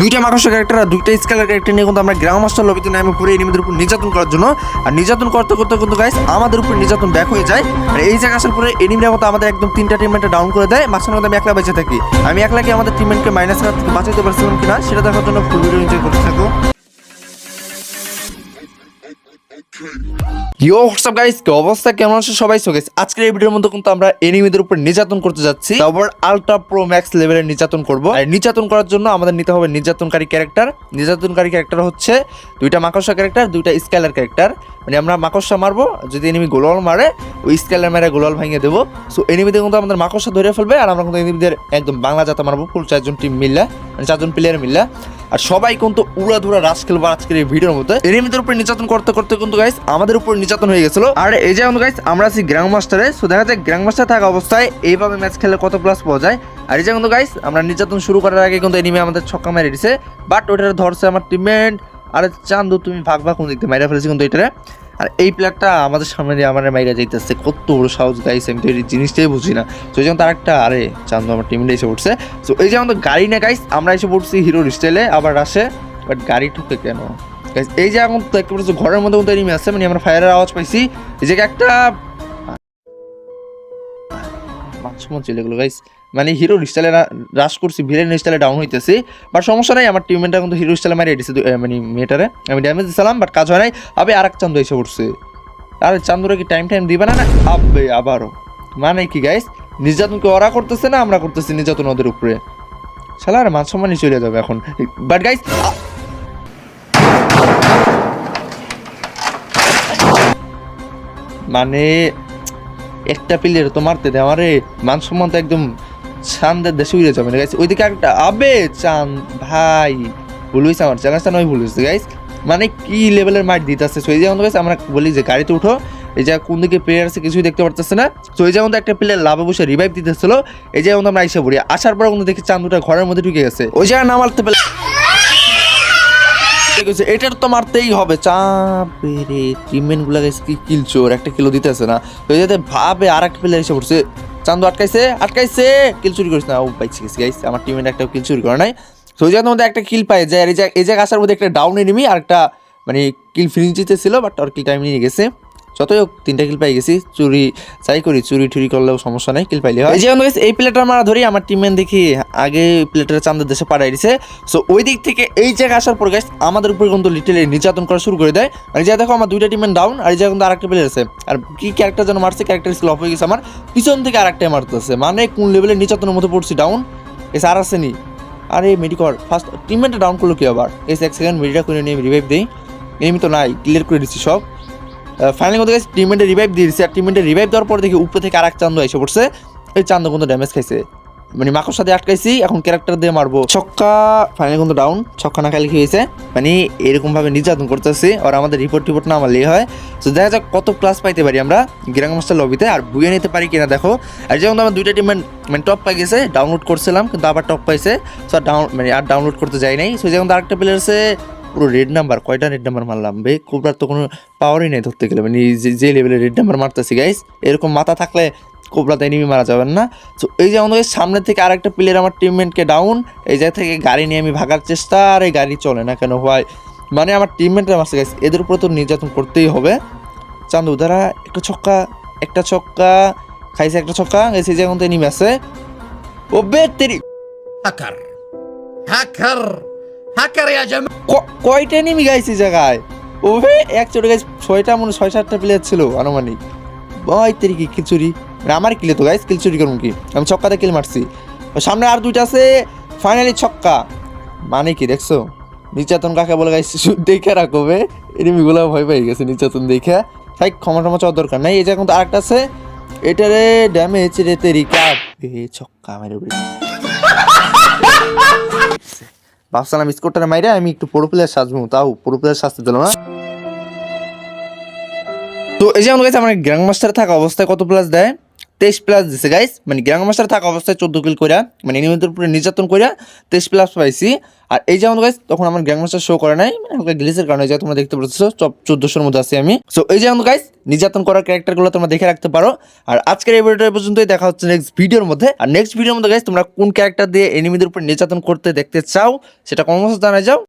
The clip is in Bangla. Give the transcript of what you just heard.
দুইটা মাকড়সা ক্যারেক্টার আর দুইটা স্কেলার ক্যারেক্টার নিয়ে কিন্তু আমরা গ্রাম মাস্টার লবিতে নামে পুরো এনিমিদের উপর নির্যাতন করার জন্য, আর নির্যাতন করতে করতে কিন্তু গাইস আমাদের উপর নির্যাতন ব্যাক হয়ে যায়। আর এই জায়গা আসার পরে এনিমিরা মতো আমাদের একদম তিনটা টিমমেন্টে ডাউন করে দেয়। মাঝখানে মধ্যে আমি একলা বেঁচে থাকি। আমি একলাকে আমাদের টিমমেন্টকে মাইনাস থেকে বাঁচাতে পারছিলাম কিনা, সেটা দেখার জন্য ফুল ভিডিও এনজয় করতে থাকো। ইয়ো হোয়াটসঅ্যাপ অবস্থা? কেমন আছে সবাই? সো আজকের এই মধ্যে কিন্তু আমরা এনিমিদের উপর নির্যাতন করতে যাচ্ছি। তারপর আলট্রা প্রো ম্যাক্স লেভেলের নির্যাতন করব। আর নির্যাতন করার জন্য আমাদের নিতে হবে নির্যাতনকারী ক্যারেক্টার। নির্যাতনকারী ক্যারেক্টার হচ্ছে দুইটা মাকড়সা ক্যারেক্টার, দুইটা স্কেলার ক্যারেক্টার। মানে আমরা মাকড়সা মারবো, যদি এনিমি গোলাল মারে, ওই স্কেলার মেরে গোলাল ভাঙিয়ে দেবো। সো এনিমিদের কিন্তু আমাদের মাকড়সা ধরে ফেলবে, আর আমরা কিন্তু এনিমিদের একদম বাংলা জাতা মারবো ফুল চারজন টিম মিললে মানে চারজন প্লেয়ার মিললে আর সবাই কিন্তু উড়া ধুরা রাস খেলব আজকের এই ভিডিওর মধ্যে। এনিমিদের উপর নির্যাতন করতে করতে কিন্তু গাইস আমাদের উপর নির্যাতন হয়ে গেছিল। আর এই যে গাইস আমরা আছি গ্র্যান্ড মাস্টারে সো দেখা যায় গ্র্যান্ড মাস্টার থাকা অবস্থায় এইভাবে ম্যাচ খেলে কত প্লাস পাওয়া যায়। আর এই যে গাইস আমরা নির্যাতন শুরু করার আগে কিন্তু এনিমি আমাদের ছক্কা মেরে দিছে। বাট ওটা ধরছে আমার টিমমেট আরে চান্দু, তুমি ভাগ ভাগ কোন মাইরা ফেলেছি কিন্তু এটারে? আর এই প্লেয়ারটা আমাদের সামনে দিয়ে আমার মাইরা যাইতেছে, কত বড় সাহস গাইস আমি তো এই জিনিসটাই বুঝি না। তো যেমন তার একটা আরে চান্দু আমার টিমে এসে উঠছে তো এই যে আমাদের গাড়ি না গাইস আমরা এসে পড়ছি হিরোর স্টাইলে আবার আসে বাট গাড়ি ঠুকে কেন? এই যে এখন তো একটা বলছে ঘরের মধ্যে মধ্যে এনিমি আছে মানে আমরা ফায়ারের আওয়াজ পাইছি। এই যে একটা মাঝমন চলে গেলো গাইস মানে হিরো স্টাইলে রাশ করছি ভিলেন স্টাইলে ডাউন হইতেছি বাট সমস্যা নাই, আমার টিমমেটটা কিন্তু হিরো স্টাইলে মারিয়ে দিছে মানে মেয়েটারে। আমি ড্যামেজ দিছিলাম বাট কাজ হয় নাই। আবে আর এক চান্দু এসে পড়ছে। আরে চান্দুরা কি টাইম টাইম দিবে না না? আবে আবারও। মানে কি গাইস নির্যাতন কি ওরা করতেছে না, আমরা করতেছি নির্যাতন ওদের উপরে। শালা, আর মান সম্মানই চলে যাবে এখন। বাট গাইস মানে একটা প্লেয়ার তো মারতে দে, আমারে মান সম্মান তো একদম চান্দের দেশে উড়ে যাবে না গাইস ওইদিকে একটা আবে চান ভাই, ভুল হয়েছে আমার চ্যালেঞ্জটা নয় ভুল হয়েছে গাইস মানে কি লেভেলের মার দিতেছে, সো এই যেমন গাইস আমরা বলি যে গাড়িতে উঠো, এই যে কোন দিকে প্লেয়ার আছে কিছুই দেখতে পারতেছে না এই যেমন একটা প্লেয়ার লাভে বসে রিভাইভ দিতেছিল, এই যেমন আমরা আইসা পড়ি, আসার পর কিন্তু দেখি চান্দুটা ঘরের মধ্যে ঢুকে গেছে। ওই জায়গায় না মারতে পেলে আছে এটার তো মারতেই হবে। চাপে রে গুলা গেছে কি কিল চোর, একটা কিলো দিতেছে না। তো যাতে ভাবে আর একটা প্লেয়ার এসে পড়ছে। চান্দু আটকাইছে আটকাইছে কিল চুরি করিস না। ও পাইছে গেছে গাইছে আমার টিমের একটা কিল চুরি করে নাই। তো ওই মধ্যে একটা কিল পাই যায় এই জায়গায় আসার মধ্যে একটা ডাউন এনিমি আর একটা মানে কিল ফিনিশিতে ছিল বাট ওর কিল টাইম নিয়ে গেছে। যতই হোক, তিনটা কিল পাই গেছি, চুরি চাই করি, চুরি টুরি করলেও সমস্যা নাই কিল পাইলে হয়। এই যে এই প্লেটার মারা ধরি, আমার টিমমেন দেখি, আগে প্লেটার চান্দের দেশে পাঠাই দিছে। সো ওই দিক থেকে এই জায়গায় আসার পর গাইস আমাদের উপর কিন্তু লিটেলি নির্যাতন করা শুরু করে দেয়। আর যে দেখো, আমার দুইটা টিমেন ডাউন আর এই কিন্তু আরেকটা প্লেয়ার আছে। আর কি ক্যারেক্টার যেন মারছে ক্যারেক্টার অফ হয়ে গেছে আমার। পিছন থেকে আরেকটা মারতেছে। মানে কোন লেভেলের নির্যাতনের মধ্যে পড়ছি ডাউন এসে আর আসেনি আরে মেডিকর ফার্স্ট টিমমেন্টটা ডাউন করল কি আবার? এসে এক সেকেন্ড মেডিটা করে নিয়ে রিভাইভ দিই। এমনি তো নাই ক্লিয়ার করে দিচ্ছি সব। ফাইনালি কত গেছে টিমমেন্টে রিভাইভ দিয়ে দিচ্ছে আর টিমমেন্টে রিভাইভ দেওয়ার পর দেখি উপরে থেকে আরেক চান্দ এসে পড়ছে। এই চান্দ কিন্তু ড্যামেজ খাইছে। মানে মাকড় সাথে আটকাইছি, এখন ক্যারেক্টার দিয়ে মারবো। ছক্কা ফাইনালি কিন্তু ডাউন ছক্কা না খাইলে কি হয়েছে? মানে এরকমভাবে নির্যাতন করতেছি, আর আমাদের রিপোর্ট টিপোর্ট না আমার হয়। তো দেখা যাক কত ক্লাস পাইতে পারি আমরা গ্রাং মাস্টার লবিতে আর বুয়ে নিতে পারি কিনা দেখো। আর যেমন আমার দুইটা টিম মানে টপ পাই গেছে ডাউনলোড করছিলাম, কিন্তু আবার টপ পাইছে। সো ডাউন মানে আর ডাউনলোড করতে যাই নাই। সো যেমন আরেকটা প্লেয়ার আছে পুরো রেড নাম্বার কয়টা রেড নাম্বার মারলাম বে? কোবরার তো কোনো পাওয়ারই নেই ধরতে গেলে। মানে যে লেভেলে রেড নাম্বার মারতেছি গাইস এরকম মাথা থাকলে কোবরাতে এনিমি মারা যাবেন না। তো এই যে আমাদের সামনে থেকে আরেকটা প্লেয়ার আমার টিমমেটকে ডাউন এই জায়গা থেকে গাড়ি নিয়ে আমি ভাগার চেষ্টা, আর এই গাড়ি চলে না কেন? হয় মানে আমার টিমমেটরা মারছে গাইস এদের উপরে তো নির্যাতন করতেই হবে। চান্দু দ্বারা একটা ছক্কা একটা ছক্কা, খাইছে একটা ছক্কা গেছে যে এখন তো এনিমি আছে। ও বে, তেরি হাকার হাকার কয়টা নিমি গাইস জায়গায় ওভে এক ছোট গাইস ছয়টা মনে ছয় সাতটা প্লেয়ার ছিল আনুমানিক। ভয় তেরি কি কিলচুরি আমার কিলে তো গাইস খিচুড়ি করুন কি? আমি ছক্কাতে কিল মারছি। সামনে আর দুইটা আছে ফাইনালি ছক্কা। মানে কি দেখছ? নির্যাতন কাকে বলে গাইস দেখে রাখো বে। এনিমিগুলো ভয় পেয়ে গেছে নির্যাতন দেখে। তাই ক্ষমা টমা চাওয়ার দরকার নাই। এটা কিন্তু এখন তো আরেকটা আছে এটারে ড্যামেজ রেতে রিকাপ ছক্কা মেরে ভাবছিলাম স্কোরটারে মাইরে আমি একটু পুরো প্লেয়ার সাজবো, তাও পুরো প্লেয়ার সাজতে দিল না। তো এই যে আমার কাছে আমার গ্র্যান্ড মাস্টার থাকা অবস্থায় কত প্লাস দেয়? তেইশ প্লাস দিছে গাইস মানে গ্যাং মাস্টার থাকা অবস্থায় চোদ্দ কিল কইরা মানে এনিমিদের উপরে নির্যাতন কইরা তেইশ প্লাস পাইছি। আর এই যেমন গাইস তখন আমার গ্যাং মাস্টার শো করে নাই মানে হালকা গ্লিচের কারণে যা তোমরা দেখতে পাচ্ছ চোদ্দশোর মধ্যে আছি আমি। সো এই যেমন গাইস নির্যাতন করার ক্যারেক্টারগুলো তোমরা দেখে রাখতে পারো। আর আজকের এই ভিডিওটা পর্যন্তই, দেখা হচ্ছে নেক্সট ভিডিওর মধ্যে। আর নেক্সট ভিডিওর মধ্যে গাইস তোমরা কোন ক্যারেক্টার দিয়ে এনিমিদের উপর নির্যাতন করতে দেখতে চাও, সেটা কমেন্টস জানাই যাও।